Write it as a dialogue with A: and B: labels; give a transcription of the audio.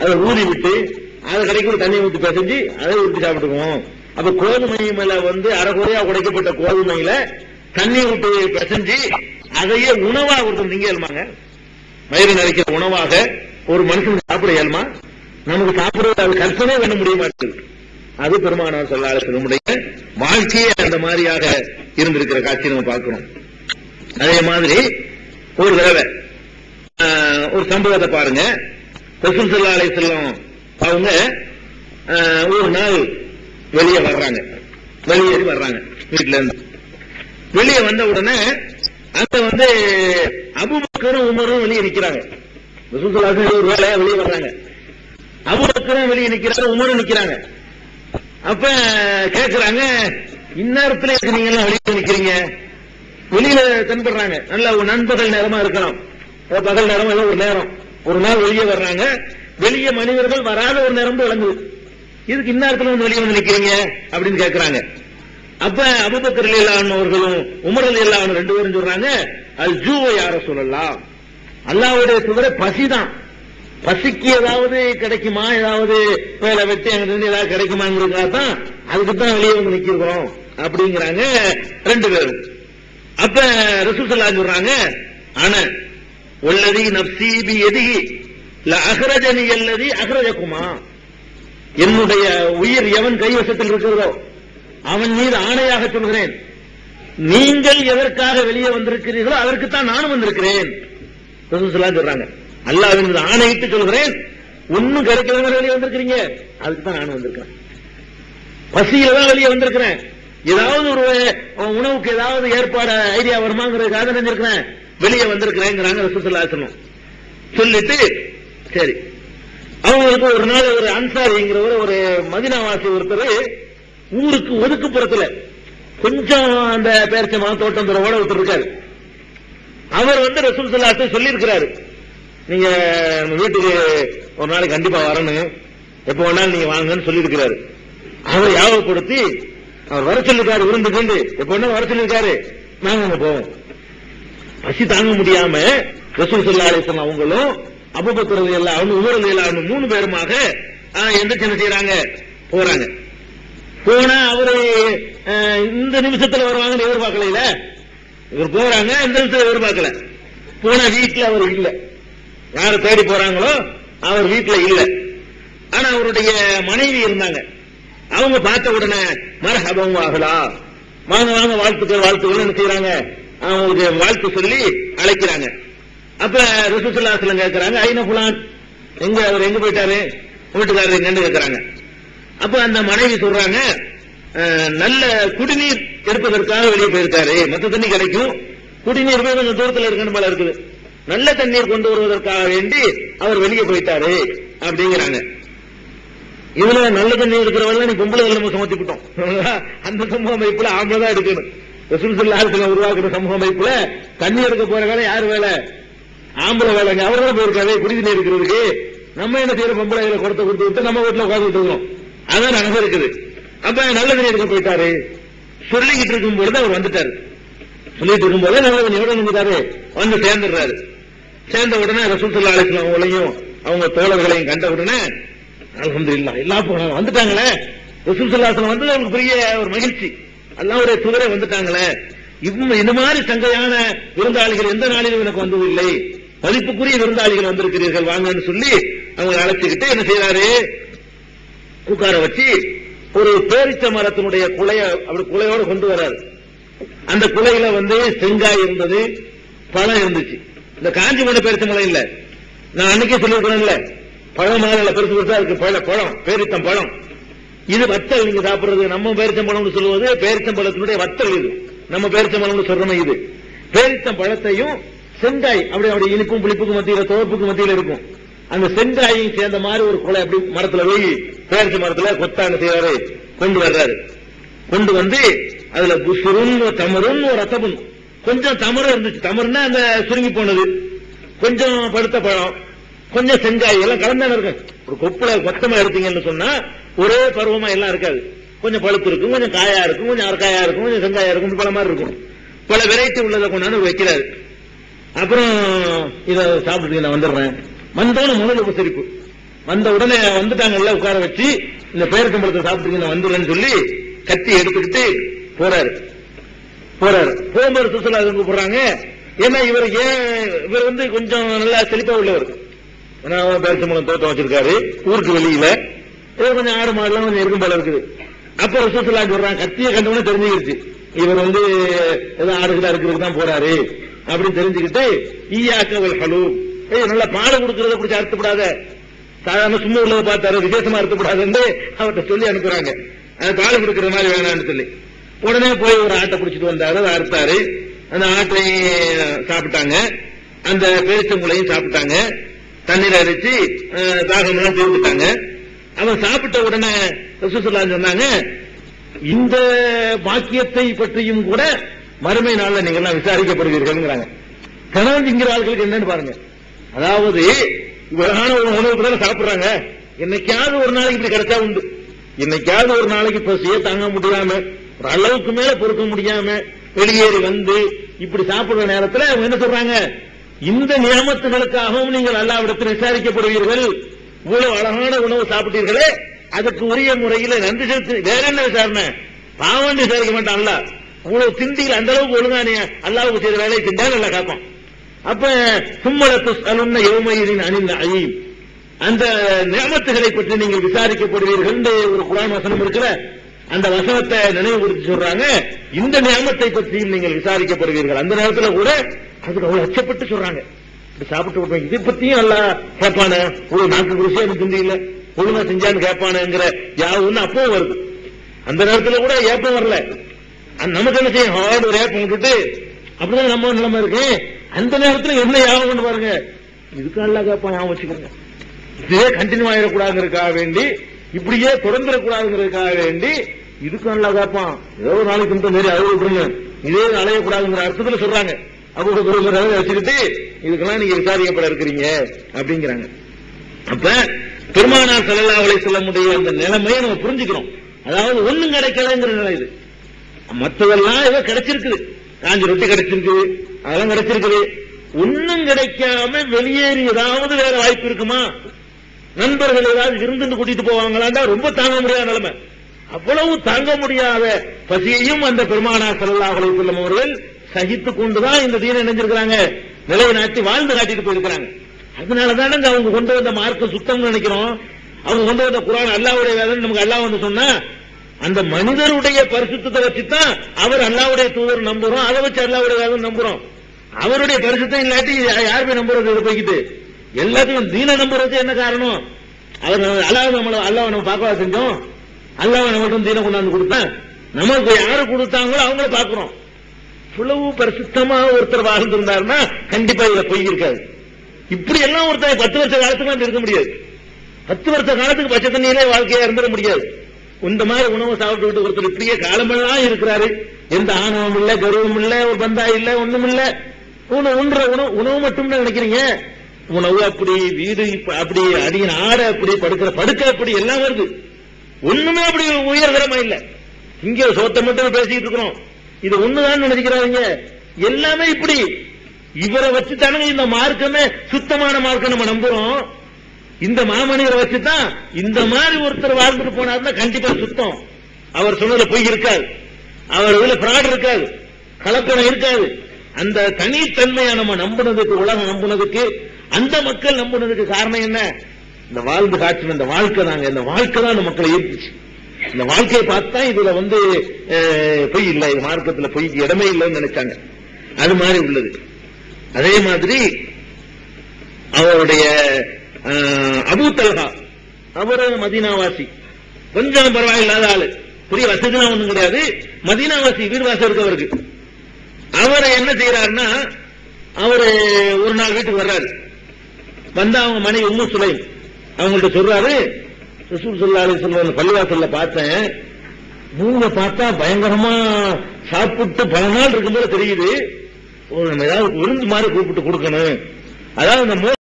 A: அதை ஊதி விட்டு அதை கடைக்கு தண்ணி ஊற்றி பிசைஞ்சு அதை ஊற்றி சாப்பிட்டுக்குவோம். அப்ப கோதுமையில வந்து அரைகுறையா உடைக்கப்பட்ட கோதுமையில தண்ணி விட்டு பிசைஞ்சு அதையே உணவா ஒருத்தர் நீங்க இயல்மாங்க வயிறு நிறைக்கிற உணவாக ஒரு மனுஷன் சாப்பிட இயல்மா நமக்கு சாப்பிடுறது அது கற்பனை பண்ண முடியுமா? மாட்டேங்குது அது பெருமானார் சொல்லாத நம்முடைய வாழ்க்கையே அந்த மாதிரியாக இருந்திருக்கிற காட்சி நம்ம பார்க்கிறோம். அதே மாதிரி ஒரு தடவை ஒரு சம்பவத்தை பாருங்க. ரசூல் ஸல்லல்லாஹு அலைஹி அவங்க ஒரு நாள் வெளியே வர்றாங்க. வெளியேறி வர்றாங்க வீட்டுல இருந்து வெளியே வந்த உடனே அங்க வந்து அபுபக்கரும் உமரும் வெளியே நிக்கிறாங்க. ரசூல் ஒரு வேலையா வெளியே வர்றாங்க. அபுபக்கரும் வெளியே நிக்கிறாங்க உமரும் நிக்கிறாங்க. அப்ப கேக்குறாங்க இந்நேரத்துல நீங்க எல்லாம் வெளியே நிக்கிறீங்க? வெளியில தென்படுறாங்க நல்ல ஒரு நண்பகல் நேரமா இருக்கலாம். பகல் நேரம் ஏதோ ஒரு நேரம். ஒரு நாள் வெளியே வர்றாங்க. வெளியே மனிதர்கள் வராத ஒரு நேரம் விளங்குது. இதுக்கு இந்நேரத்துல வந்து வெளியே வந்து நிக்கிறீங்க? அப்படின்னு கேட்கிறாங்க அப்ப அபுபக்கர் அவர்களும் உமர் இல்லாம ரெண்டு பேரும் சொல்றாங்க அது ஜூவை யார சொல்லலாம் அல்லாவுடைய தவிர பசிதான் பசிக்கு ஏதாவது கிடைக்குமா? ஏதாவது வேலை வெட்டி அங்கிருந்து ஏதாவது கிடைக்குமாங்கிறதுக்காக தான் அதுக்கு தான் வெளியே வந்து நிக்கிறோம் அப்படிங்கிறாங்க ரெண்டு பேரும். அப்ப ரசூசல்லா சொல்றாங்க ஆனா உள்ளதி நப்சீபி எதிகி அகரஜனி அல்லதி அகரஜகுமா என்னுடைய உயிர் எவன் கைவசத்தில் இருக்கிறதோ அவன் மீது ஆணையாக சொல்கிறேன். நீங்கள் எதற்காக வெளியே வந்திருக்கிறீர்களோ அதற்குத்தான் நானும் வந்திருக்கிறேன். சொல்றாங்க. அல்லாஹ்வின் மீது ஆணையிட்டு சொல்கிறேன். ஒண்ணும் கிடைக்கலங்க வெளியே வந்திருக்கிறீங்க. அதுக்கு தான் நானும் வந்திருக்கிறேன். பசியில தான் வெளியே வந்திருக்கிறேன். ஏதாவது ஒரு உணவுக்கு ஏதாவது ஏற்பாடு ஐடியா வருமாங்கிறதுக்காக நினைஞ்சிருக்கிறேன் வெளியே வந்திருக்கிறேங்கிறாங்க ரசூலுல்லாஹ் சொன்னோம் சொல்லிட்டு சரி. அவங்களுக்கு ஒரு நாள் ஒரு அன்சாரிங்கிறவர் ஒரு மதினாவாசி ஒருத்தர் ஊருக்கு ஒதுக்குப்புறத்துல கொஞ்சம் அந்த பேரிச்சமா தோட்டம் துறவோட ஒருத்தர் இருக்காரு. அவர் வந்து ரசூல் சல்லாத்தை சொல்லியிருக்கிறாரு. நீங்க நம்ம வீட்டுக்கு ஒரு நாளைக்கு கண்டிப்பா வரணும் எப்ப வேணாலும் நீங்க வாங்கன்னு சொல்லியிருக்கிறாரு. அவர் யாபகப்படுத்தி அவர் வர சொல்லிருக்காரு விருந்துக்கு எப்ப வேணாலும் வர சொல்லியிருக்காரு. நாங்க அங்க போவோம். பசி தாங்க முடியாம ரசூல் சல்லா அலிஸ்லாம் அவங்களும் அபுபக்கரது எல்லாம் அவங்க உமரது எல்லாம் மூணு பேருமாக எந்த எந்திரிச்சு என்ன செய்யறாங்க போறாங்க. போனா அவரு இந்த நிமிஷத்துல வருவாங்கன்னு எதிர்பார்க்கல இவர் போறாங்க இந்த நிமிஷத்துல எதிர்பார்க்கல. போனா வீட்டுல அவர் இல்ல. யார தேடி போறாங்களோ அவர் வீட்டுல இல்ல. ஆனா அவருடைய மனைவி இருந்தாங்க. அவங்க பார்த்த உடனே மரஹபம் ஆகலா வாங்க வாங்க வாழ்த்துக்கள் வாழ்த்துக்கள் என்ன செய்யறாங்க அவங்களுக்கு வாழ்த்து சொல்லி அழைக்கிறாங்க. அப்ப ரிசுசுல்லாசலம் கேட்கறாங்க ஐநா புலான் எங்க அவர் எங்க போயிட்டாரு? வீட்டுக்காரர் எங்கன்னு கேட்கறாங்க. அப்ப அந்த மனைவி சொல்றாங்க அஹ், நல்ல குடிநீர் எடுப்பதற்காக வெளியே போயிருக்காரு. மத்த தண்ணி கிடைக்கும். குடிநீர் போய் கொஞ்சம் தூரத்துல இருக்குன்னு போல இருக்குது. நல்ல தண்ணீர் கொண்டு வருவதற்காக வேண்டி அவர் வெளியே போயிட்டாரு. அப்படிங்கிறாங்க. இதுல நல்ல தண்ணி இருக்கிறவங்க நீ பொம்பளை நம்ம சுமத்திவிட்டோம் அந்த சம்பவம் இப்ப ஆம்பளை தான் எடுக்கணும். ரசூல் உருவாக்குற சமூக அமைப்புல தண்ணி எடுக்க போற வேலை யார் வேலை? ஆம்பளை வேலைங்க அவர் தான் போயிருக்காரு குடிநீர் இருக்கிறதுக்கு நம்ம என்ன செய்யற பொம்பளை கையில கொடுத்து கொடுத்து விட்டு நம்ம வீட்டுல உட்காந்து இருக்கோம் அதான் நடந்து இருக்குது. அப்ப நல்ல தண்ணி எடுக்க போயிட்டாரு. சொல்லிக்கிட்டு இருக்கும் பொழுது அவர் வந்துட்டாரு. சொல்லிட்டு இருக்கும்போது நல்ல தண்ணி எவ்வளவு வந்துட்டாரு. வந்து சேர்ந்துடுறாரு. சேர்ந்த உடனே ரசூல் சல்லா அலிஸ்லாம் அவங்களையும் அவங்க தோழர்களையும் கண்ட உடனே அல்ஹம்துலில்லாஹ் எல்லாம் போனாங்க வந்துட்டாங்களே. ரசூல் சல்லாஹ் வந்து அவங்களுக்கு பெரிய ஒரு மகிழ்ச்சி. அல்லாவுடைய துவரை வந்துட்டாங்களே. இவ்வ- இந்த மாதிரி சங்கையான விருந்தாளிகள் எந்த நாளிலும் எனக்கு வந்ததில்லை மதிப்புக்குரிய விருந்தாளிகள் வந்திருக்கிறீர்கள் வாங்கன்னு சொல்லி அவங்களை அழைச்சுக்கிட்டு என்ன செய்யறாரு உட்கார வச்சு ஒரு பேரிச்ச மரத்தினுடைய குலைய அப்படி குலையோடு கொண்டு வர்றாரு. அந்த குலையில வந்து செங்காய் இருந்தது பழம் இருந்துச்சு. இந்த காஞ்சிபுரம் பேரிச்ச மரம் இல்ல. நான் அன்னைக்கே சொல்லிருக்கேன்ல பழம் மாதிரி பெருசு பெருசா இருக்கு பழ பழம் பேரித்தம் பழம். இது வத்தல் நீங்க சாப்பிடுறது நம்ம பேரிச்சம்பழம்னு சொல்லுவது பேரிச்சம்பழத்தினுடைய வத்தல் இது. நம்ம பேரிச்சம்பழம்னு சொல்றோமே இது. பேரிச்சம் பழத்தையும் செங்காய் அப்படி அப்படி இனிப்பும் புளிப்புக்கும் மத்தியில துவப்புக்கும் மத்தியில இருக்கும். அந்த செங்காயும் சேர்ந்த மாதிரி ஒரு குலை அப்படி மரத்துல போய் பேரிச்ச மரத்துல கொத்தாங்க செய்யறாரு கொண்டு வர்றாரு. கொண்டு வந்து அதுல புசுரும் தமரும் ஒரு ரத்தமும் கொஞ்சம் தமரம் இருந்துச்சு. தமர்னா அந்த சுருங்கி போனது. கொஞ்சம் படுத்த பழம் கொஞ்சம் செங்காய் எல்லாம் கலந்தாங்க இருக்கு ஒரு கொப்புல மொத்தமா எடுத்தீங்கன்னு சொன்னா ஒரே பருவமா எல்லாம் இருக்காது. கொஞ்சம் பழுப்பு இருக்கும் கொஞ்சம் காயா இருக்கும் கொஞ்சம் அரக்காயா இருக்கும் கொஞ்சம் செங்காயா இருக்கும் பல மாதிரி இருக்கும். பல வெரைட்டி உள்ளதை கொண்டாந்து வைக்கிறாரு. அப்புறம் இதை சாப்பிட்டு நான் வந்துடுறேன். வந்தோன்னு முதல் உபசரிப்பு. வந்த உடனே வந்துட்டாங்கல்ல உட்கார வச்சு இந்த பேரத்தம்பழத்தை சாப்பிட்டு நான் வந்துடுறேன்னு சொல்லி கத்தி எடுத்துக்கிட்டு போறாரு. போறாரு. போகும்போது சுற்றுலா கூப்பிடுறாங்க ஏன்னா இவர் ஏன் இவர் வந்து கொஞ்சம் நல்லா செழிப்பா உள்ளவர். ஏன்னா தோட்டம் வச்சிருக்காரு. ஊருக்கு வெளியில ஏதோ கொஞ்சம் ஆடு மாடுலாம் கொஞ்சம் இருக்கும் போல இருக்குது. அப்ப ரசூசுல்லா சொல்றான் கத்தியை கண்டவனே தெரிஞ்சுக்கிடுச்சு இவர் வந்து ஏதோ ஆடுகளா இருக்கிறதுக்கு தான் போறாரு. அப்படின்னு தெரிஞ்சுக்கிட்டு ஈயாக்கவல் ஹலு ஏய் நல்லா பாடம் கொடுக்கறத பிடிச்சி அறுத்துப்படாத. சாதாரண சும்மா உள்ளதை பார்த்தாரு விசேஷமா அறுத்துப்படாதுன்னு அவர்கிட்ட சொல்லி அனுப்புறாங்க. அது பால் கொடுக்கற மாதிரி வேணாம்னு சொல்லி. உடனே போய் ஒரு ஆட்டை பிடிச்சிட்டு வந்தாரு அதை அறுத்தாரு. அந்த ஆட்டை சாப்பிட்டாங்க. அந்த பேரிச்சங்குளையும் சாப்பிட்டாங்க. தண்ணீர் அரிச்சு தாகமெல்லாம் தீர்த்துட்டாங்க. அவன் சாப்பிட்ட உடனே சொன்னாங்க இந்த பாக்கியத்தை பற்றியும் கூட மறுமை நாள்ல நீங்க எல்லாம் விசாரிக்கப்படுவீர்கள் கணவன் திங்கிற என்னன்னு பாருங்க. அதாவது இவ்வளவான ஒரு உணவு தானே சாப்பிடுறாங்க. என்னைக்காவது ஒரு நாளைக்கு இப்படி கிடைச்சா உண்டு. என்னைக்காவது ஒரு நாளைக்கு பசிய தாங்க முடியாம ஒரு அளவுக்கு மேல பொறுக்க முடியாம வெளியேறி வந்து இப்படி சாப்பிடுற நேரத்துல அவங்க என்ன சொல்றாங்க? இந்த நியமத்துகளுக்காகவும் நீங்கள் அல்லாவிடத்தில் விசாரிக்கப்படுவீர்கள். இவ்வளவு அழகான உணவு சாப்பிட்டீர்களே அதுக்கு உரிய முறையில நன்றி செலுத்து வேற என்ன விசாரணை? பாவம் விசாரிக்க மாட்டான் அல்ல இவ்வளவு திண்டிகள் அந்த அளவுக்கு ஒழுங்கா நீ அல்லாவுக்கு செய்த வேலையை திண்டா நல்லா காப்பான் அப்ப சும்மலத்து அலுன்ன யோமையின் அணிந்த அழியும் அந்த நியமத்துகளை பற்றி நீங்கள் விசாரிக்கப்படுவீர்கள் என்று ஒரு குரான் வசனம் இருக்கிற அந்த வசனத்தை நினைவுபடுத்தி சொல்றாங்க. இந்த நியமத்தை பற்றியும் நீங்கள் விசாரிக்கப்படுவீர்கள். அந்த நேரத்தில் கூட அதுக்கு அவ்வளவு அச்சப்பட்டு சொல்றாங்க. இப்படி சாப்பிட்டு விட்டோம் இதை பத்தியும் நல்லா கேட்பானே. ஒரு நாக்கு ருசியா எனக்கு இல்ல ஒழுங்கா செஞ்சான்னு கேட்பானேங்கிற யாவுன்னு அப்பவும் வருது. அந்த நேரத்தில் கூட ஏப்பம் வரல. நமக்கு என்ன செய்யும் ஹார்டு ஒரு ஏப்பம் விட்டுட்டு அப்படிதான் நம்ம நிலைமை இருக்கு? அந்த நேரத்தில் என்ன யாவும் பாருங்க. இதுக்கு நல்லா கேட்பான் ஞாபகம் வச்சுக்கோங்க. இதே கண்டினியூ ஆயிடக்கூடாதுங்கிறதுக்காக வேண்டி இப்படியே தொடர்ந்துடக்கூடாதுங்கிறதுக்காக வேண்டி இதுக்கு நல்லா கேட்பான். ஏதோ ஒரு நாளைக்கு இந்த மாரி அழுக விட்டுருங்க. இதே அலையக்கூடாதுங்கிற அர்த்தத்துல சொல்றாங்க. அவங்க ஒரு வச்சுக்கிட்டு இதுக்கெல்லாம் நீங்க விசாரிக்கப்பட இருக்கிறீங்க அப்படிங்கிறாங்க. அப்ப பெருமானார் செல்லல்லா அவளை சொல்ல முடிய அந்த நிலைமையை நம்ம புரிஞ்சுக்கிறோம். அதாவது ஒண்ணும் கிடைக்கலங்கிற நிலை இது. மற்றதெல்லாம் ஏதோ கிடைச்சிருக்குது. காஞ்சி ரொட்டி கிடைச்சிருக்குது அதெல்லாம் கிடைச்சிருக்குது. ஒன்னும் கிடைக்காம வெளியேறி ஏதாவது வேற வாய்ப்பு இருக்குமா? நண்பர்கள் ஏதாவது விருந்து கூட்டிட்டு போவாங்களாண்டா ரொம்ப தாங்க முடியாத நிலைமை. அவ்வளவு தாங்க முடியாத பசியையும் அந்த பெருமானா செல்லல்லா அலை செல்லும் அவர்கள் சகித்துக் கொண்டுதான் இந்த தீனை நினைஞ்சிருக்கிறாங்க. நிலைநாட்டி வாழ்ந்து காட்டிட்டு போயிருக்கிறாங்க. அதனாலதானங்க அவங்க கொண்டு வந்த மார்க்க சுத்தம் நினைக்கிறோம். அவங்க கொண்டு வந்த குரான் அல்லாவுடைய வேதனை நமக்கு அல்லா வந்து சொன்னா அந்த மனிதருடைய பரிசுத்தத்தை வச்சுதான் அவர் அல்லாவுடைய தூதர் நம்புறோம். அதை வச்சு அல்லாவுடைய வேதம் நம்புறோம். அவருடைய பரிசுத்தம் இல்லாட்டி யாருமே நம்புறது இதை போய்கிட்டு எல்லாத்தையும் தீன நம்புறது என்ன காரணம்? அவர் அல்லாஹ் நம்மள அல்லாவை நம்ம பார்க்க செஞ்சோம்? அல்லாஹ் நம்மளும் தீன கொண்டாந்து கொடுத்தேன். நமக்கு யாரு கொடுத்தாங்களோ அவங்கள பாக்குறோம் இவ்வளவு பரிசுத்தமா ஒருத்தர் வாழ்ந்திருந்தாருன்னா கண்டிப்பா இதுல பொய் இருக்காது இப்படி எல்லாம் ஒருத்தர் பத்து வருஷ காலத்துக்கு இருக்க முடியாது. பத்து வருஷ காலத்துக்கு பச்சை தண்ணியிலே வாழ்க்கையா இருந்துட முடியாது. இந்த மாதிரி உணவு சாப்பிட்டு ஒருத்தர் இப்படியே காலமெல்லாம் இருக்கிறாரு. எந்த ஆணவம் இல்ல கர்வம் இல்ல ஒரு பந்தா இல்ல ஒண்ணும் இல்ல. உணவுன்ற உண்ற உணவு உணவு மட்டும் நினைக்கிறீங்க? உணவு அப்படி வீடு அப்படி அடியின் ஆடை அப்படி படுக்கிற படுக்க அப்படி எல்லாம் வருது. ஒண்ணுமே அப்படி உயர்தரமா இல்ல. இங்க சோத்த மட்டும் பேசிட்டு இருக்கிறோம். இது ஒண்ணுதான் நினைக்கிறாங்க எல்லாமே இப்படி. இவரை வச்சு தானே இந்த மார்க்கமே சுத்தமான மார்க்கம் நம்ம நம்புறோம். இந்த மாமனிதரை வச்சுதான் இந்த மாதிரி ஒருத்தர் வாழ்ந்துட்டு போனாருன்னா கண்டிப்பா சுத்தம். அவர் சொன்னதுல பொய் இருக்காது. அவர் இதுல பிராட் இருக்காது. கலப்பணம் இருக்காது. அந்த தனித்தன்மையை நம்ம நம்புனதுக்கு உலகம் நம்புனதுக்கு அந்த மக்கள் நம்புனதுக்கு காரணம் என்ன? இந்த வாழ்ந்து காட்சி இந்த வாழ்க்கை தாங்க. இந்த வாழ்க்கை தான் அந்த மக்களை ஈர்த்துச்சு. இந்த வாழ்க்கையை பார்த்தா இதுல வந்து பொய் இல்லை. இது மார்க்கத்துல பொய்க்கு இடமே இல்லைன்னு நினைச்சாங்க. அது மாதிரி உள்ளது. அதே மாதிரி அவருடைய அபு தல்ஹா அவர் மதீனாவாசி. கொஞ்சம் பரவாயில்லாத ஆளு. பெரிய வசதிலாம் ஒண்ணும் கிடையாது. மதீனாவாசி வீர்வாசம் இருக்கு அவருக்கு. அவரை என்ன செய்யறாருன்னா அவரு ஒரு நாள் வீட்டுக்கு வர்றாரு. வந்தா அவங்க மனைவி உம்மு சுலைம் அவங்கள்ட்ட சொல்றாரு ரசூல் சொல்லாலே சொல்ற பள்ளிவாசல்ல பார்த்தேன். மூணு பார்த்தா பயங்கரமா சாப்பிட்டு பல நாள் இருக்கும்போது தெரியுது. நம்ம ஏதாவது விருந்து மாதிரி கூப்பிட்டு கொடுக்கணும். அதாவது நம்ம